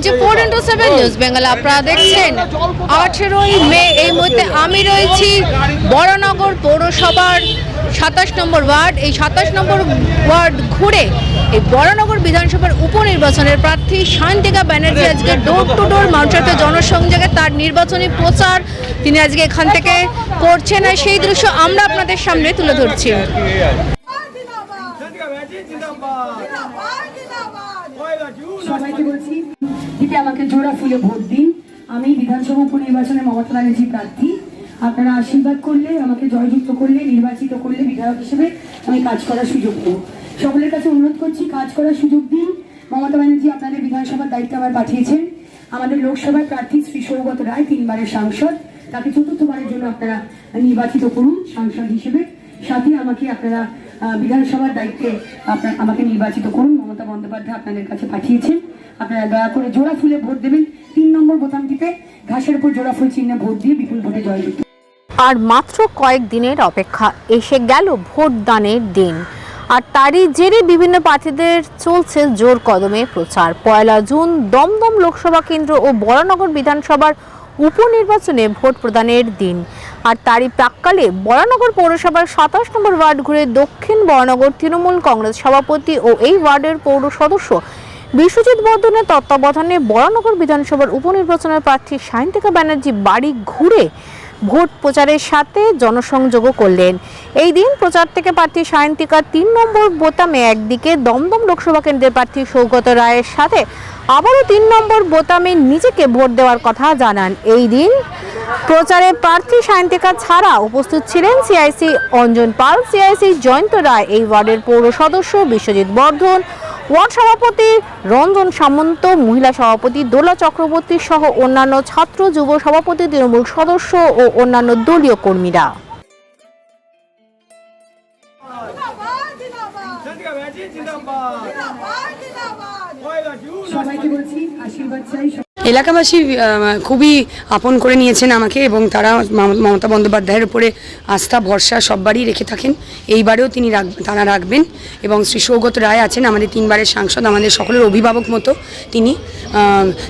দেখছে four into seven news Bengal আপনারা দেখছেন। আঠেরোই মে, এই মুহূর্তে আমি রয়েছি বড়নগর পৌরসভার সাতাশ নম্বর ওয়ার্ড। এই সাতাশ নম্বর ওয়ার্ড ঘুরে এই বড়নগর বিধানসভার উপনির্বাচনের প্রার্থী শান্তিকা ব্যানার্জি আজকে ডোর টু ডোর মানুষের জনসংযোগে তার নির্বাচনী প্রচার তিনি আজকে এখান থেকে করছেন। আর সেই দৃশ্য আমরা আপনাদের সামনে তুলে ধরছি। জোড়া ফুলে ভোট দিন। আমি বিধানসভা উপনির্বাচনে মমতা ব্যানার্জি প্রার্থী। আপনারা আশীর্বাদ করলে, আমাকে জয়যুক্ত করলে, নির্বাচিত করলে বিধায়ক হিসেবে আমি কাজ করার সুযোগ দেবো। সকলের কাছে অনুরোধ করছি, কাজ করার সুযোগ দিন। মমতা ব্যানার্জি আপনাদের বিধানসভার দায়িত্ব আমার পাঠিয়েছেন। আমাদের লোকসভার প্রার্থী শ্রী সৌগত রায়, তিনবারের সাংসদ। তাকে চতুর্থবারের জন্য আপনারা নির্বাচিত করুন সাংসদ হিসেবে। সাথে আমাকে আপনারা বিধানসভার দায়িত্বে আপনার, আমাকে নির্বাচিত করুন। মমতা বন্দ্যোপাধ্যায় আপনাদের কাছে পাঠিয়েছেন। আপনারা দয়া করে জোড়া ফুলে ভোট দেবেন। তিন নম্বর বোতামটিতে ঘাসের উপর জোড়া ফুল চিহ্নে ভোট দিয়ে বিপুল ভোটে জয়যুক্ত আর মাত্র কয়েক দিনের অপেক্ষা, এসে গেল ভোট দানের দিন। আর তারই জেরে বিভিন্ন প্রার্থীদের চলছে জোর কদমে প্রচার। পয়লা জুন দমদম লোকসভা কেন্দ্র ও বরানগর বিধানসভার উপনির্বাচনে ভোট প্রদানের দিন। আর তারই প্রাককালে বরানগর পৌরসভার সাতাশ নম্বর ওয়ার্ড ঘুরে দক্ষিণ বরানগর তৃণমূল কংগ্রেস সভাপতি ও এই ওয়ার্ডের পৌর সদস্য বিশ্বজিৎ বর্ধনের তত্ত্বাবধানে বরানগর বিধানসভার উপনির্বাচনের প্রার্থী সায়ন্তিকা ব্যানার্জি বাড়ি ঘুরে ভোট প্রচারের সাথে জনসংযোগও করলেন। এই দিন প্রচার থেকে প্রার্থী সায়ন্তিকা তিন নম্বর বোতামে একদিকে দমদম লোকসভা কেন্দ্রের প্রার্থী সৌগত রায়ের সাথে আবারও তিন নম্বর বোতামে নিজেকে ভোট দেওয়ার কথা জানান। এই দিন প্রচারে প্রার্থী সায়ন্তিকা ছাড়া উপস্থিত ছিলেন সিআইসি অঞ্জন পাল, সিআইসি জয়ন্ত রায়, এই ওয়ার্ডের পৌর সদস্য বিশ্বজিৎ বর্ধন ওয়ার্ড সভাপতি রঞ্জন সামন্ত মহিলা সভাপতি দোলা চক্রবর্তী সহ অন্যান্য ছাত্র যুব সভাপতি তৃণমূল সদস্য ও অন্যান্য দলীয় কর্মীরা। সবাইকে বলছি আশীর্বাদ চাই। এলাকাবাসী খুবই আপন করে নিয়েছেন আমাকে এবং তারা মমতা বন্দ্যোপাধ্যায়ের উপরে আস্থা, ভরসা সববারই রেখে থাকেন। এইবারেও তিনি তারা রাখবেন এবং শ্রী সৌগত রায় আছেন আমাদের তিনবারের সাংসদ, আমাদের সকলের অভিভাবক মতো তিনি।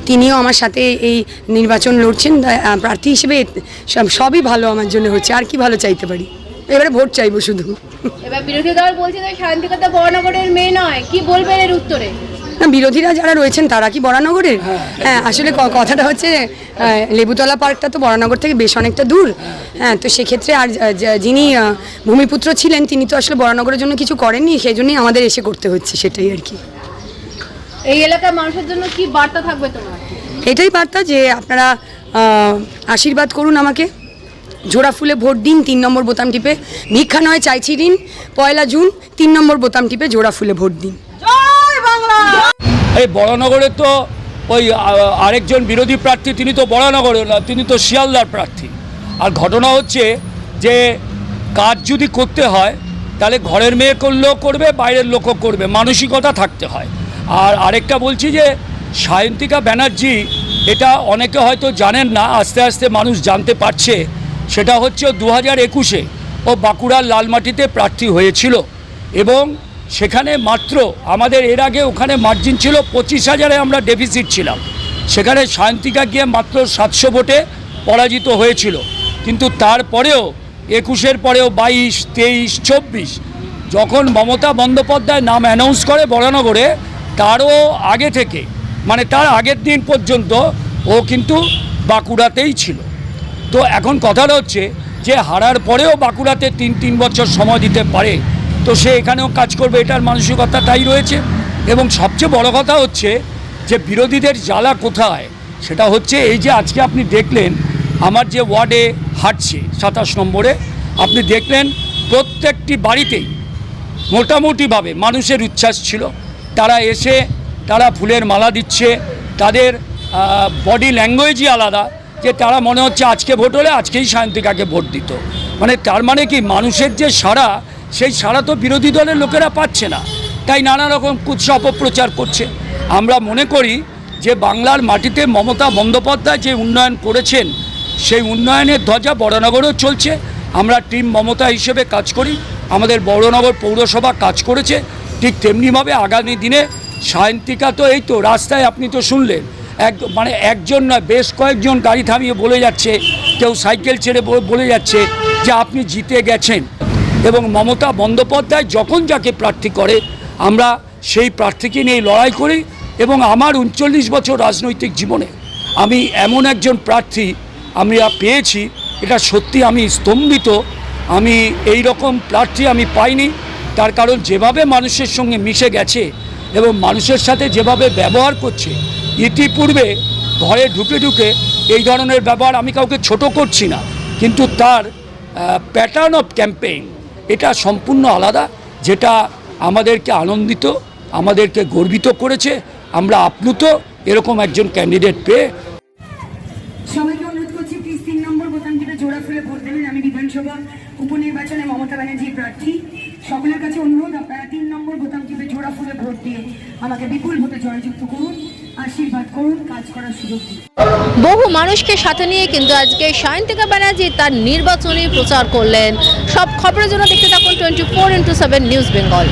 তিনিও আমার সাথে এই নির্বাচন লড়ছেন। প্রার্থী হিসেবে সব- সবই ভালো আমার জন্য হচ্ছে। আর কি ভালো চাইতে পারি? এবারে ভোট চাইব শুধু। এবার বিরোধী দল বলছে শান্তিকতা বড়নগরের মেয়ে নয়। কি বলবেন এর উত্তরে? না বিরোধীরা যারা রয়েছেন তারা কি বরানগরের? হ্যাঁ আসলে ক- কথাটা হচ্ছে লেবুতলা পার্কটা তো বরানগর থেকে বেশ অনেকটা দূর। হ্যাঁ তো সেক্ষেত্রে আর যিনি ভূমিপুত্র ছিলেন তিনি তো আসলে বরানগরের জন্য কিছু করেননি সেই জন্যই আমাদের এসে করতে হচ্ছে সেটাই আর কি। এই এলাকার মানুষের জন্য কি বার্তা থাকবে তোমার? এটাই বার্তা যে আপনারা আশীর্বাদ করুন আমাকে। জোড়া ফুলে ভোট দিন তিন নম্বর বোতাম টিপে। ভিক্ষা নয় চাইছি দিন পয়লা জুন তিন নম্বর বোতাম টিপে জোড়া ফুলে ভোট দিন। এই বড়নগরে তো ওই আরেকজন বিরোধী প্রার্থী, তিনি তো বড়নগরে না তিনি তো শিয়ালদার প্রার্থী। আর ঘটনা হচ্ছে যে কাজ যদি করতে হয়, তাহলে ঘরের মেয়ে করলেও করবে, বাইরের লোকও করবে, মানসিকতা থাকতে হয়। আর আরেকটা বলছি যে, সায়ন্তিকা ব্যানার্জি, এটা অনেকে হয়তো জানেন না, আস্তে আস্তে মানুষ জানতে পারছে, সেটা হচ্ছে দু হাজার একুশে ও বাঁকুড়ার লালমাটিতে প্রার্থী হয়েছিল। এবং সেখানে মাত্র আমাদের এর আগে ওখানে মার্জিন ছিল পঁচিশ হাজারে আমরা ডেফিসিট ছিলাম। সেখানে শান্তিকা গিয়ে মাত্র সাতশো ভোটে পরাজিত হয়েছিল। কিন্তু তারপরেও একুশের পরেও বাইশ, তেইশ, চব্বিশ, যখন মমতা বন্দ্যোপাধ্যায় নাম অ্যানাউন্স করে বরানগরে, তারও আগে থেকে মানে তার আগের দিন পর্যন্ত ও কিন্তু বাঁকুড়াতেই ছিল। তো এখন কথাটা হচ্ছে যে হারার পরেও বাঁকুড়াতে তিন তিন বছর সময় দিতে পারে তো সে এখানেও কাজ করবে, এটার মানসিকতা তাই রয়েছে। এবং সবচেয়ে বড় কথা হচ্ছে যে বিরোধীদের জ্বালা কোথায়, সেটা হচ্ছে এই যে আজকে আপনি দেখলেন, আমার যে ওয়ার্ডে হাঁটছে সাতাশ নম্বরে, আপনি দেখলেন প্রত্যেকটি বাড়িতেই মোটামুটিভাবে মানুষের উচ্ছ্বাস ছিল। তারা এসে, তারা ফুলের মালা দিচ্ছে, তাদের বডি ল্যাঙ্গুয়েজই আলাদা, যে তারা মনে হচ্ছে আজকে ভোট হলে আজকেই শান্তিকাকে ভোট দিত। মানে তার মানে কি, মানুষের যে সাড়া সেই সাড়া তো বিরোধী দলের লোকেরা পাচ্ছে না। তাই নানা রকম কুৎসা অপপ্রচার করছে। আমরা মনে করি যে বাংলার মাটিতে মমতা বন্দ্যোপাধ্যায় যে উন্নয়ন করেছেন, সেই উন্নয়নের ধ্বজা বড়নগরেও চলছে। আমরা টিম মমতা হিসেবে কাজ করি। আমাদের বড়নগর পৌরসভা কাজ করেছে। ঠিক তেমনিভাবে আগামী দিনে সায়ন্তিকা তো এই তো, রাস্তায় আপনি তো শুনলেন। এক মানে একজন নয়, বেশ কয়েকজন গাড়ি থামিয়ে বলে যাচ্ছে, কেউ সাইকেল ছেড়ে বলে যাচ্ছে যে আপনি জিতে গেছেন। এবং মমতা বন্দ্যোপাধ্যায় যখন যাকে প্রার্থী করে, আমরা সেই প্রার্থীকে নিয়ে লড়াই করি এবং আমার উনচল্লিশ বছর রাজনৈতিক জীবনে আমি এমন একজন প্রার্থী আমরা পেয়েছি, এটা সত্যি আমি স্তম্ভিত। আমি এই রকম প্রার্থী আমি পাইনি, তার কারণ যেভাবে মানুষের সঙ্গে মিশে গেছে এবং মানুষের সাথে যেভাবে ব্যবহার করছে, ইতিপূর্বে ঘরে ঢুকে ঢুকে এই ধরনের ব্যবহার আমি কাউকে ছোট করছি না। কিন্তু তার প্যাটার্ন অফ ক্যাম্পেইন এটা সম্পূর্ণ আলাদা যেটা আমাদেরকে আনন্দিত আমাদেরকে গর্বিত করেছে আমরা আপ্লুত এরকম একজন ক্যান্ডিডেট পেয়ে। সবাইকে অনুরোধ করছি প্লিজ তিন নম্বর বোতাম টিপে জোড়া ফুলে ভোট দেবেন আমি বিধানসভা উপনির্বাচনে মমতা ব্যানার্জির প্রার্থী। সকলের কাছে অনুরোধ আপনারা তিন নম্বর বোতাম টিপে জোড়া ফুলে ভোট দিয়ে আমাকে বিপুল ভোটে জয়যুক্ত করুন আশীর্বাদ করুন কাজ করার সুযোগ দিন। বহু মানুষকে সাথে নিয়ে কিন্তু আজকে সায়ন্তিকা ব্যানার্জি তার নির্বাচনী প্রচার করলেন। সব খবরের জন্য দেখতে থাকুন twenty four into seven news Bengal.